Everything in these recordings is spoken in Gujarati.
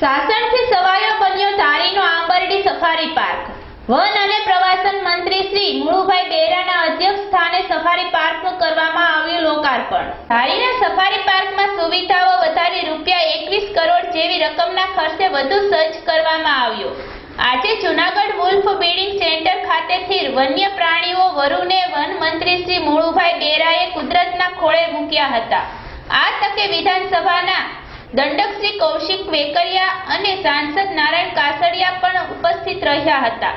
સાસણથી સવાયો બન્યો તારીનો આંબરડી સફારી પાર્ક. વન અને પ્રવાસન મંત્રી શ્રી મુળુભાઈ બેરાના અધ્યક્ષ સ્થાને સફારી પાર્કનું કરવામાં આવ્યું લોકાર્પણ. ધારીના સફારી પાર્કમાં સુવિધાઓ વધારી રૂપિયા એકવીસ કરોડ જેવી રકમના ખર્ચે વધુ સજ્જ કરવામાં આવ્યો. આજે જુનાગઢ વુલ્ફ બિલ્ડિંગ સેન્ટર ખાતેથી વન્ય પ્રાણીઓ વરુને વન મંત્રી શ્રી મુળુભાઈ બેરાએ કુદરતના ખોળે મૂક્યા હતા. આ તકે વિધાનસભાના દંડક શ્રી કૌશિક વેકરિયા અને સાંસદ નારાયણ કાસડિયા પણ ઉપસ્થિત રહ્યા હતા.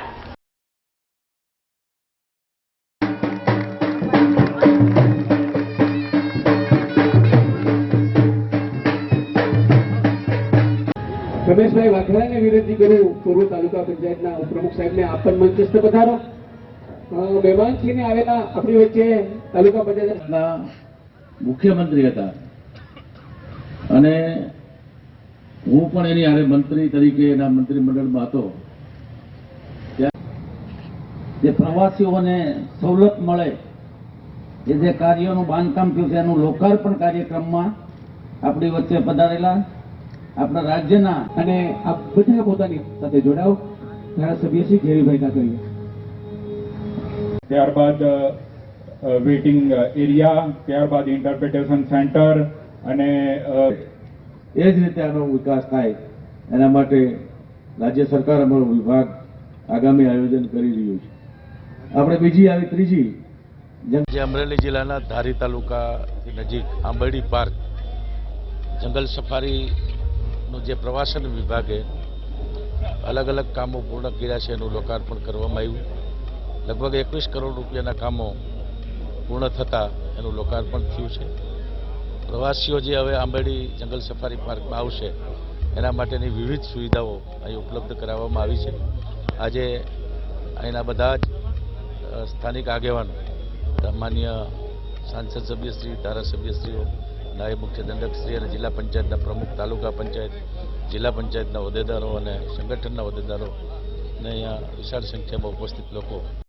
રમેશભાઈ વાઘરાને વિનંતી કરું પૂર્વ તાલુકા પંચાયતના ઉપપ્રમુખ સાહેબને આપ પણ મંચસ્થ પધારો. મહેમાન આવેલા આપણી વચ્ચે તાલુકા પંચાયતના મુખ્યમંત્રી હતા. અને હું પણ એની હારે મંત્રી તરીકે એના મંત્રીમંડળમાં હતો. જે પ્રવાસીઓને સવલત મળે, એ જે કાર્યોનું બાંધકામ થયું છે, એનું લોકાર્પણ કાર્યક્રમમાં આપણી વચ્ચે પધારેલા આપણા રાજ્યના અને આ બધા પોતાની સાથે જોડાવ ધારાસભ્ય શ્રી જેવીભાઈ કાકડિયા. ત્યારબાદ વેઇટિંગ એરિયા, ત્યારબાદ ઇન્ટરપ્રિટેશન સેન્ટર અને એ જ રીતે આનો વિકાસ થાય. એના માટે રાજ્ય સરકાર અમારો વિભાગ આગામી આયોજન કરી રહ્યું છે. આપણે બીજી આવી ત્રીજી જે અમરેલી જિલ્લાના ધારી તાલુકા નજીક આંબરડી પાર્ક જંગલ સફારીનું જે પ્રવાસન વિભાગે અલગ અલગ કામો પૂર્ણ કર્યા છે એનું લોકાર્પણ કરવામાં આવ્યું. લગભગ એકવીસ કરોડ રૂપિયાના કામો પૂર્ણ થતાં એનું લોકાર્પણ થયું છે. પ્રવાસીઓ જે હવે આંબેડી જંગલ સફારી પાર્કમાં આવશે, એના માટેની વિવિધ સુવિધાઓ અહીં ઉપલબ્ધ કરાવવામાં આવી છે. આજે અહીંના બધા જ સ્થાનિક આગેવાનો, માન્ય સાંસદ સભ્યશ્રી, ધારાસભ્યશ્રીઓ, નાયબ મુખ્ય દંડકશ્રી અને જિલ્લા પંચાયતના પ્રમુખ, તાલુકા પંચાયત, જિલ્લા પંચાયતના હોદ્દેદારો અને સંગઠનના હોદ્દેદારો ને અહીંયા વિશાળ સંખ્યામાં ઉપસ્થિત લોકો